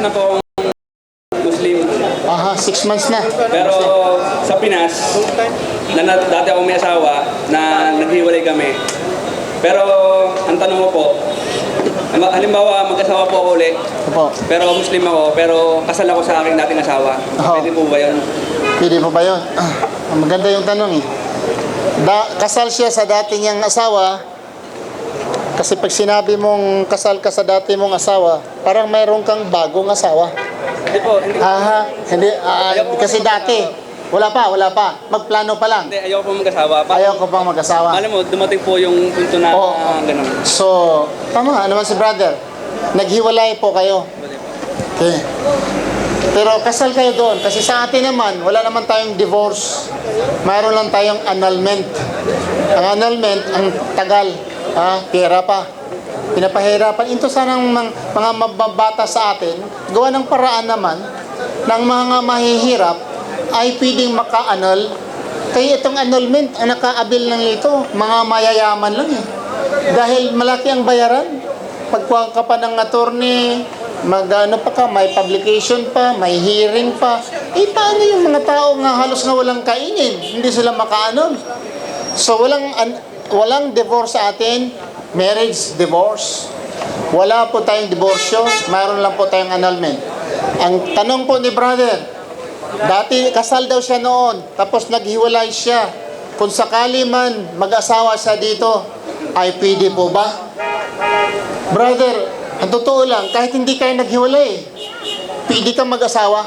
na po akong Muslim. Aha, six months na. Pero sa Pinas, na, na dati akong may asawa na naghiwalay kami. Pero ang tanong ko po, halimbawa- mag-asawa po ako ulit, Opo. pero Muslim ako, pero kasal ako sa aking dating asawa. Oo. Pwede po ba yun? Pwede pa ba yun? Ah, maganda yung tanong eh. Da, kasal siya sa dati niyang asawa, kasi pag sinabi mong kasal ka sa dati mong asawa, parang mayroon kang bagong asawa. Hindi po, hindi, Aha, hindi, ah, Ayaw ko kasi kasi dati, wala pa, wala pa. Magplano pa lang. hindi ayaw po mag-asawa. Pa, Ayaw ko pang mag-asawa. Alam mo, dumating po yung punto na Oo. ah, ganun. So, tama nga naman si brother. Naghiwalay po kayo. Okay. Pero kasal kayo doon. Kasi sa atin naman, wala naman tayong divorce. Mayroon lang tayong annulment. Ang annulment, ang tagal. Ha? Pera pa. Pinapahirapan. Ito sanang mga, mga mababata sa atin, gawa ng paraan naman ng mga mahihirap ay pwedeng maka-annul. Kaya itong annulment, ang nakaabil ng lito, mga mayayaman lang eh. Dahil malaki ang bayaran. Pagkuha ka pa ng attorney, mag ano pa ka, may publication pa, may hearing pa. Eh paano yung mga tao nga halos na walang kainin? Hindi sila makaanol. So walang an- walang divorce sa atin, marriage divorce. Wala po tayong diborsyo, mayroon lang po tayong annulment. Ang tanong po ni brother, dati kasal daw siya noon, tapos naghiwalay siya. Kung sakali man mag-asawa siya dito, ay pwede po ba? Brother, ang totoo lang, kahit hindi kayo naghiwalay, pwede kang mag-asawa.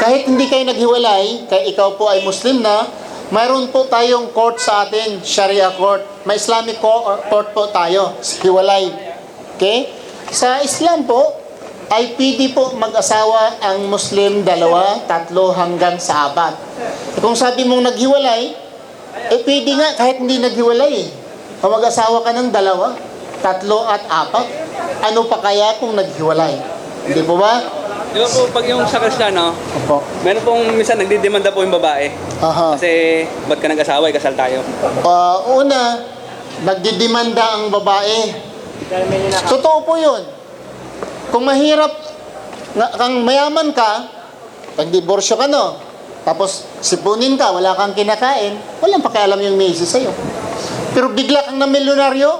Kahit hindi kayo naghiwalay, kaya ikaw po ay Muslim na, mayroon po tayong court sa atin, Sharia court. May Islamic co- court po tayo, hiwalay. Okay? Sa Islam po, ay pwede po mag-asawa ang Muslim dalawa, tatlo hanggang sa apat. Eh, Kung sabi mong naghiwalay, eh pwede nga kahit hindi naghiwalay eh. Kung mag-asawa ka ng dalawa, tatlo at apat, ano pa kaya kung naghiwalay? Hindi po ba? Di ba po, pag yung sa Kristiyano, Opo. meron pong minsan nagdidemanda po yung babae. Aha. Kasi, ba't ka nag-asawa, eh, kasal tayo. Ah, una, nagdidemanda ang babae. Totoo po yun. Kung mahirap, nga, kang mayaman ka, pag-diborsyo ka no, tapos sipunin ka, wala kang kinakain, walang pakialam yung misis sa'yo. Pero bigla kang na milyonaryo,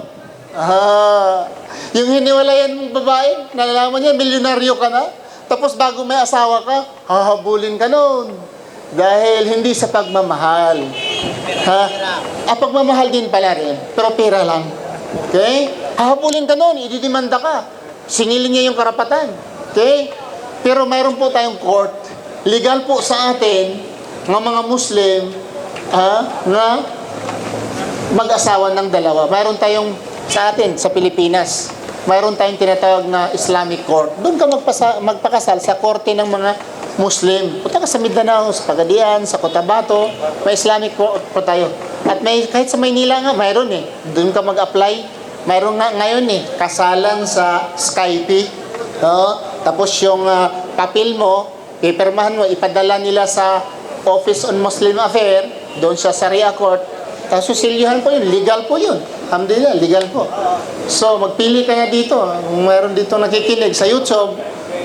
ah, yung hiniwalayan mong babae, nalalaman niya, milyonaryo ka na, tapos bago may asawa ka, hahabulin ka noon. Dahil hindi sa pagmamahal. Ha? Ah, pagmamahal din pala rin, pero pera lang. Okay? Hahabulin ka noon, ididimanda ka. Singilin niya yung karapatan. Okay? Pero mayroon po tayong court. Legal po sa atin, ng mga Muslim, ha, na mag-asawa ng dalawa. Mayroon tayong sa atin, sa Pilipinas, mayroon tayong tinatawag na Islamic Court. Doon ka magpasa, magpakasal sa korte ng mga Muslim. Punta ka sa Mindanao, sa Pagadian, sa Cotabato, may Islamic Court po tayo. At may, kahit sa Maynila nga, mayroon eh. Doon ka mag-apply. Mayroon nga ngayon eh, kasalan sa Skype. No? Tapos yung ah, papel mo, pipirmahan mo, ipadala nila sa Office on Muslim Affair, doon sa Sharia Court, tapos susilyahan po yun, legal po yun. Alhamdulillah, legal po. So, magpili ka nga dito. Kung mayroon dito nakikinig sa YouTube,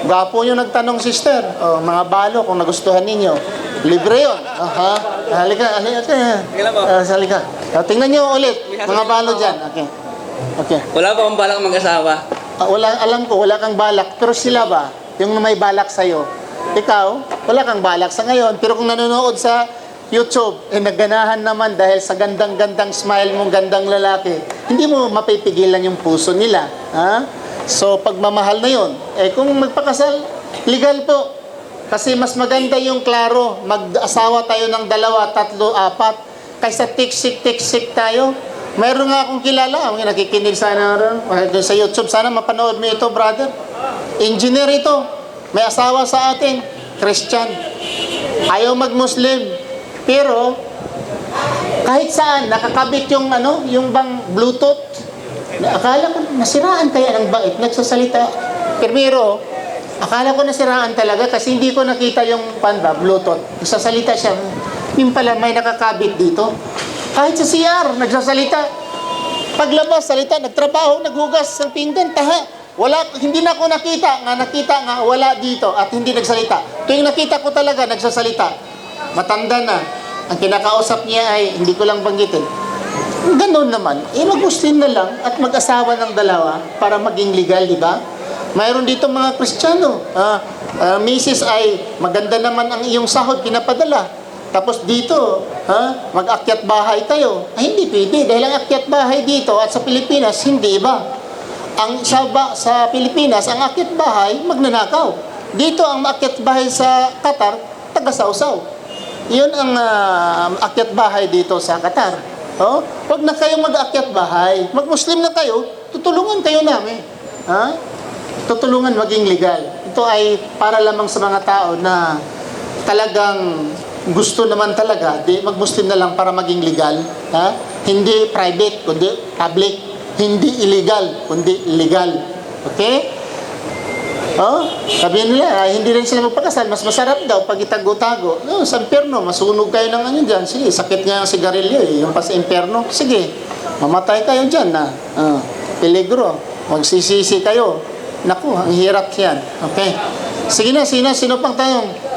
gwapo yung nagtanong sister. O, mga balo kung nagustuhan ninyo. Libre yun. Aha. Halika, halika. Uh, halika. Uh, tingnan nyo ulit, mga balo dyan. Okay. Okay. Wala pa akong balak mag-asawa. Ah, wala, alam ko, wala kang balak. Pero sila ba, yung may balak sa'yo, ikaw, wala kang balak sa ngayon. Pero kung nanonood sa YouTube, eh nagganahan naman dahil sa gandang-gandang smile mong gandang lalaki, hindi mo mapipigilan yung puso nila. Ha? So, pagmamahal na yon. Eh, kung magpakasal, legal po. Kasi mas maganda yung klaro, mag-asawa tayo ng dalawa, tatlo, apat, kaysa tiksik-tiksik tayo. Mayroon nga akong kilala, ang nakikinig sana rin, doon sa YouTube, sana mapanood mo ito, brother. Engineer ito, may asawa sa atin, Christian. Ayaw mag-Muslim. Pero, kahit saan, nakakabit yung ano, yung bang Bluetooth. Akala ko, nasiraan kaya ng bait, nagsasalita. Primero, akala ko nasiraan talaga kasi hindi ko nakita yung pan ba, Bluetooth. Nagsasalita siya. Yung pala, may nakakabit dito. Kahit sa CR, nagsasalita. Paglabas, salita, nagtrabaho, naghugas ng pinggan, taha. wala, hindi na ako nakita nga, nakita nga, wala dito at hindi nagsalita. Tuwing nakita ko talaga, nagsasalita. Matanda na. Ang kinakausap niya ay, hindi ko lang banggitin. Ganun naman. Eh, mag-Muslim na lang at mag-asawa ng dalawa para maging legal, di ba? Mayroon dito mga Kristiyano. Ah, ah, Mrs. ay, maganda naman ang iyong sahod, pinapadala. Tapos dito, ha, mag-akyat bahay kayo. Ay, hindi pwede. Dahil ang akyat bahay dito at sa Pilipinas, hindi iba. Ang sa, ba, sa Pilipinas, ang akyat bahay, magnanakaw. Dito, ang akyat bahay sa Qatar, taga-sausaw. Yun ang ah, akyat bahay dito sa Qatar. Oh, wag na kayong mag-akyat bahay. Mag-Muslim na kayo, tutulungan kayo namin. Ha? Tutulungan maging legal. Ito ay para lamang sa mga tao na talagang gusto naman talaga, di mag-Muslim na lang para maging legal. Ha? Hindi private, kundi public. Hindi illegal, kundi legal. Okay? Oh, sabihin nila, ah, hindi rin sila magpakasal. Mas masarap daw pag itago-tago. No, sa impyerno, masunog kayo ng ano dyan. Sige, sakit nga ang sigarilyo eh. Yung pa impyerno. Sige, mamatay kayo dyan na. Ah, peligro. Magsisisi kayo. Naku, ang hirap yan. Okay. Sige na, sino, sino pang tanong?